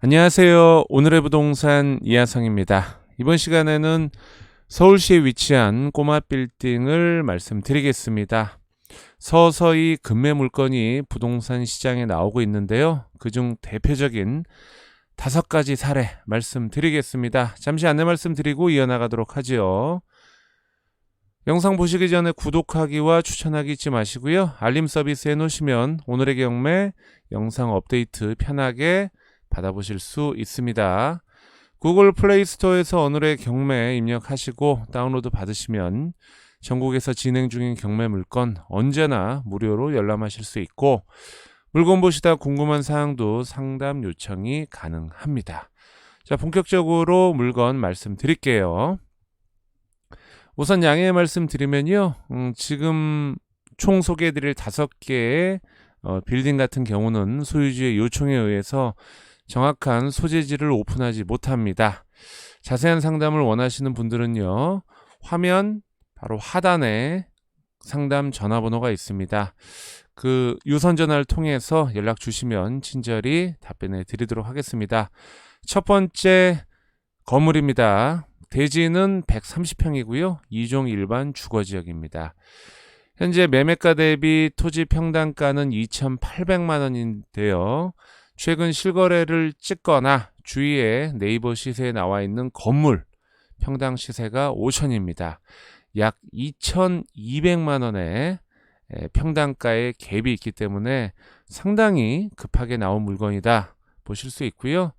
안녕하세요. 오늘의 부동산 이하성입니다. 이번 시간에는 서울시에 위치한 꼬마 빌딩을 말씀드리겠습니다. 서서히 급매 물건이 부동산 시장에 나오고 있는데요. 그중 대표적인 다섯 가지 사례 말씀드리겠습니다. 잠시 안내 말씀드리고 이어나가도록 하지요. 영상 보시기 전에 구독하기와 추천하기 잊지 마시고요. 알림 서비스 해놓으시면 오늘의 경매 영상 업데이트 편하게 받아보실 수 있습니다. 구글 플레이 스토어에서 오늘의 경매 입력하시고 다운로드 받으시면 전국에서 진행 중인 경매 물건 언제나 무료로 열람하실 수 있고 물건 보시다 궁금한 사항도 상담 요청이 가능합니다. 자, 본격적으로 물건 말씀드릴게요. 우선 양해 말씀드리면요. 음, 지금 총 소개해드릴 다섯 개의 어, 빌딩 같은 경우는 소유주의 요청에 의해서 정확한 소재지를 오픈하지 못합니다. 자세한 상담을 원하시는 분들은요. 화면 바로 하단에 상담 전화번호가 있습니다. 그 유선 전화를 통해서 연락 주시면 친절히 답변해 드리도록 하겠습니다. 첫 번째 건물입니다. 대지는 130평이고요. 2종 일반 주거 지역입니다. 현재 매매가 대비 토지 평당가는 2,800만 원인데요. 최근 실거래를 찍거나 주위에 네이버 시세에 나와 있는 건물 평당 시세가 5천입니다. 약 2,200만 원의 평당가의 갭이 있기 때문에 상당히 급하게 나온 물건이다 보실 수 있고요.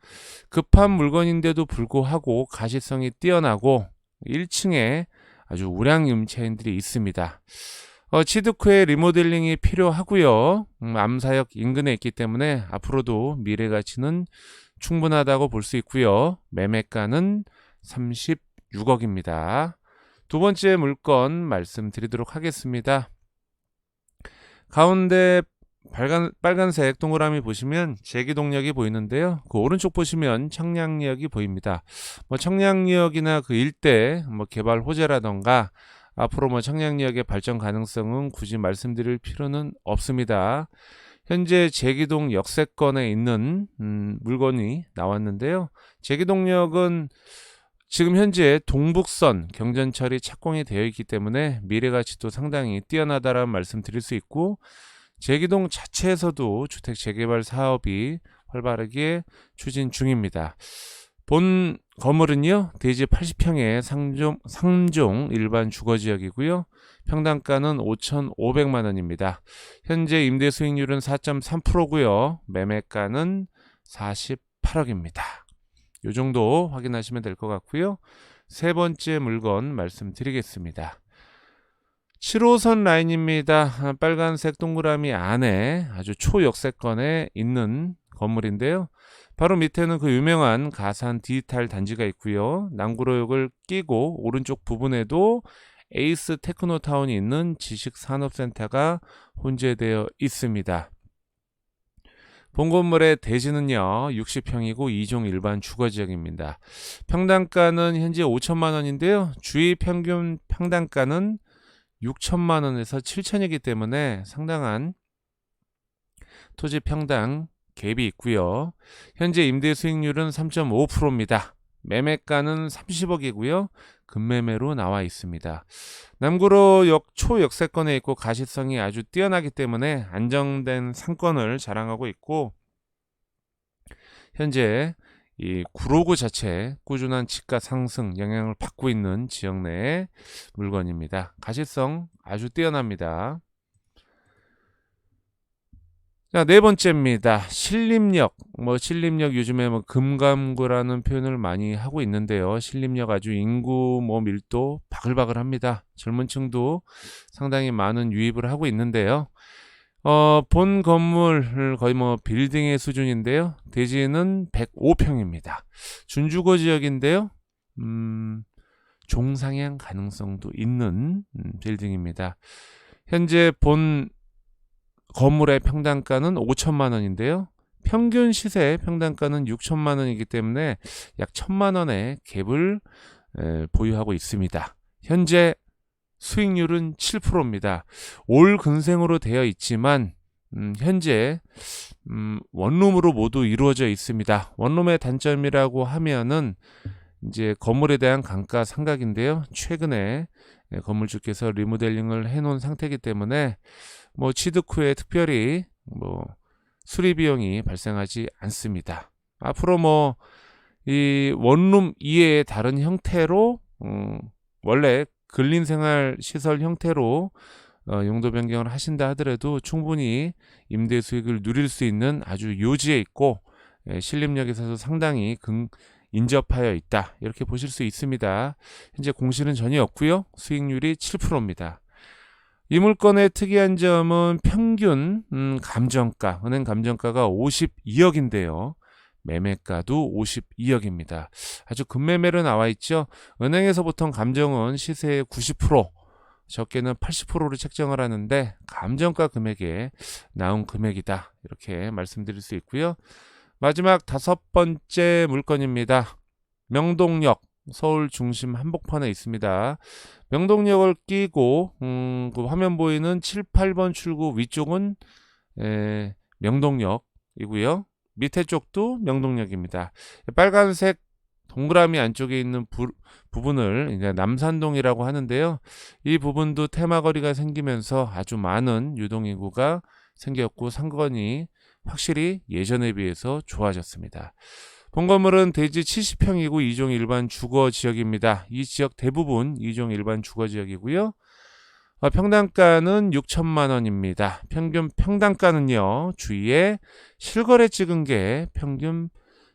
급한 물건인데도 불구하고 가시성이 뛰어나고 1층에 아주 우량 임차인들이 있습니다. 어, 후에 리모델링이 필요하고요. 음, 암사역 인근에 있기 때문에 앞으로도 미래 가치는 충분하다고 볼 수 있고요. 매매가는 36억입니다. 두 번째 물건 말씀드리도록 하겠습니다. 가운데 빨간, 빨간색 동그라미 보시면 제기동역이 보이는데요. 그 오른쪽 보시면 청량역이 보입니다. 뭐 청량역이나 그 일대 뭐 개발 호재라던가 앞으로 뭐 청량역의 발전 가능성은 굳이 말씀드릴 필요는 없습니다. 현재 제기동 역세권에 있는 음, 물건이 나왔는데요. 제기동역은 지금 현재 동북선 경전철이 착공이 되어 있기 때문에 미래 가치도 상당히 뛰어나다라는 말씀 드릴 수 있고 제기동 자체에서도 주택 재개발 사업이 활발하게 추진 중입니다. 본 건물은요, 대지 80평의 상종, 상종 일반 주거 지역이고요. 평당가는 5,500만 원입니다. 현재 임대 수익률은 4.3%고요. 매매가는 48억입니다. 요 정도 확인하시면 될 것 같고요. 세 번째 물건 말씀드리겠습니다. 7호선 라인입니다. 빨간색 동그라미 안에 아주 초역세권에 있는 건물인데요. 바로 밑에는 그 유명한 가산 디지털 단지가 있고요. 남구로역을 끼고 오른쪽 부분에도 에이스 테크노타운이 있는 지식산업센터가 혼재되어 있습니다. 본 건물의 대지는요 60평이고 2종 일반 주거지역입니다. 평당가는 현재 5천만 원인데요. 주위 평균 평당가는 6천만 원에서 7천이기 때문에 상당한 토지 평당 갭이 있고요. 현재 임대 수익률은 3.5%입니다. 매매가는 30억이고요. 급매매로 나와 있습니다. 남구로 역 초역세권에 있고 가시성이 아주 뛰어나기 때문에 안정된 상권을 자랑하고 있고 현재 이 구로구 자체 꾸준한 집가 상승 영향을 받고 있는 지역 내의 물건입니다. 가시성 아주 뛰어납니다. 자, 네 번째입니다. 신림역. 뭐 신림역 요즘에 뭐 금감구라는 표현을 많이 하고 있는데요. 신림역 아주 인구 뭐 밀도 바글바글합니다. 젊은 층도 상당히 많은 유입을 하고 있는데요. 어, 본 건물 거의 뭐 빌딩의 수준인데요. 대지는 105평입니다. 준주거 지역인데요. 음, 종상향 가능성도 있는 음, 빌딩입니다. 현재 본 건물의 평당가는 5천만 원인데요. 평균 시세 평당가는 6천만 원이기 때문에 약 천만 원의 갭을 보유하고 있습니다. 현재 수익률은 7%입니다. 올 근생으로 되어 있지만 음, 현재 음, 원룸으로 모두 이루어져 있습니다. 원룸의 단점이라고 하면은 이제 건물에 대한 감가 상각인데요. 최근에 예, 건물주께서 리모델링을 해놓은 상태이기 때문에 뭐 취득 후에 특별히 뭐 수리 비용이 발생하지 않습니다. 앞으로 뭐 이 원룸 이외의 다른 형태로 음, 원래 근린 생활 시설 형태로 어, 용도 변경을 하신다 하더라도 충분히 임대 수익을 누릴 수 있는 아주 요지에 있고 예, 신림역에 있어서 상당히 근, 인접하여 있다 이렇게 보실 수 있습니다. 현재 공실은 전혀 없고요. 수익률이 7%입니다. 이 물건의 특이한 점은 평균 음, 감정가, 은행 감정가가 52억인데요. 매매가도 52억입니다. 아주 급매매로 나와 있죠. 은행에서 보통 감정은 시세의 90%, 적게는 80%로 책정을 하는데 감정가 금액에 나온 금액이다. 이렇게 말씀드릴 수 있고요. 마지막 다섯 번째 물건입니다. 명동역 서울 중심 한복판에 있습니다. 명동역을 끼고 음, 그 화면 보이는 7, 8번 출구 위쪽은 에, 명동역이고요. 밑에 쪽도 명동역입니다. 빨간색 동그라미 안쪽에 있는 부, 부분을 이제 남산동이라고 하는데요. 이 부분도 테마거리가 생기면서 아주 많은 유동인구가 생겼고 상권이 확실히 예전에 비해서 좋아졌습니다. 본 건물은 대지 70평이고 2종 일반 주거 지역입니다. 이 지역 대부분 2종 일반 주거 지역이고요. 어, 평당가는 6천만 원입니다. 평균 평당가는요. 주위에 실거래 찍은 게 평균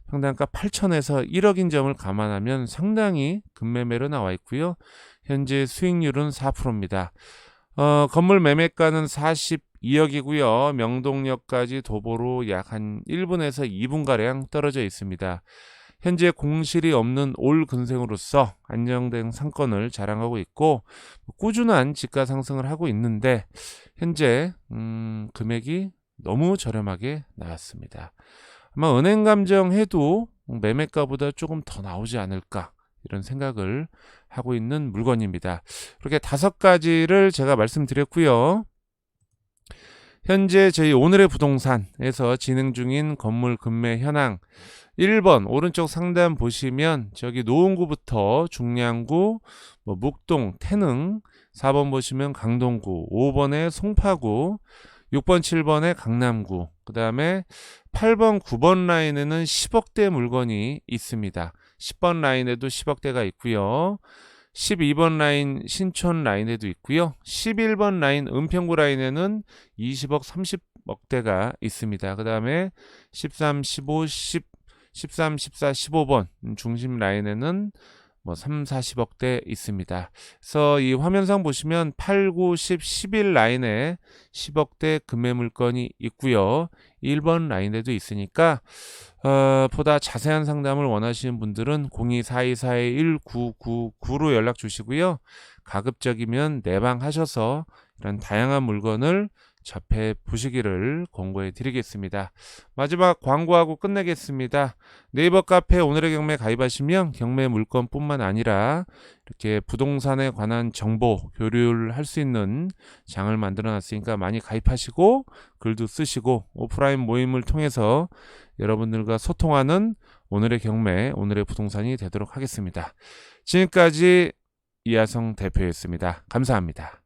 평당가 8천에서 1억인 점을 감안하면 상당히 급매매로 나와 있고요. 현재 수익률은 4%입니다. 어, 건물 매매가는 42억이고요. 명동역까지 도보로 약 한 1분에서 2분가량 떨어져 있습니다. 현재 공실이 없는 올 근생으로서 안정된 상권을 자랑하고 있고 꾸준한 지가 상승을 하고 있는데 현재 음, 금액이 너무 저렴하게 나왔습니다. 아마 은행 감정해도 매매가보다 조금 더 나오지 않을까 이런 생각을 하고 있는 물건입니다. 이렇게 다섯 가지를 제가 말씀드렸고요. 현재 저희 오늘의 부동산에서 진행 중인 건물 금매 현황. 1번 오른쪽 상단 보시면 저기 노원구부터 중량구, 뭐 묵동, 태능 4번 보시면 강동구, 5번에 송파구, 6번, 7번에 강남구, 그 다음에 8번, 9번 라인에는 10억대 물건이 있습니다. 10번 라인에도 10억대가 있고요. 12번 라인 신촌 라인에도 있고요. 11번 라인 은평구 라인에는 20억 30억대가 있습니다. 그 다음에 13, 15, 10, 13, 14, 15번 중심 라인에는 뭐 3, 40억대 있습니다. 그래서 이 화면상 보시면 8, 9, 10, 11 라인에 10억대 금매 물건이 있고요. 1번 라인에도 있으니까 어, 보다 자세한 상담을 원하시는 분들은 0242419999로 연락 주시고요. 가급적이면 내방하셔서 이런 다양한 물건을 접해 보시기를 권고해 드리겠습니다. 마지막 광고하고 끝내겠습니다. 네이버 카페 오늘의 경매 가입하시면 경매 물건뿐만 아니라 이렇게 부동산에 관한 정보 교류를 할 수 있는 장을 만들어 놨으니까 많이 가입하시고 글도 쓰시고 오프라인 모임을 통해서 여러분들과 소통하는 오늘의 경매, 오늘의 부동산이 되도록 하겠습니다. 지금까지 이하성 대표였습니다. 감사합니다.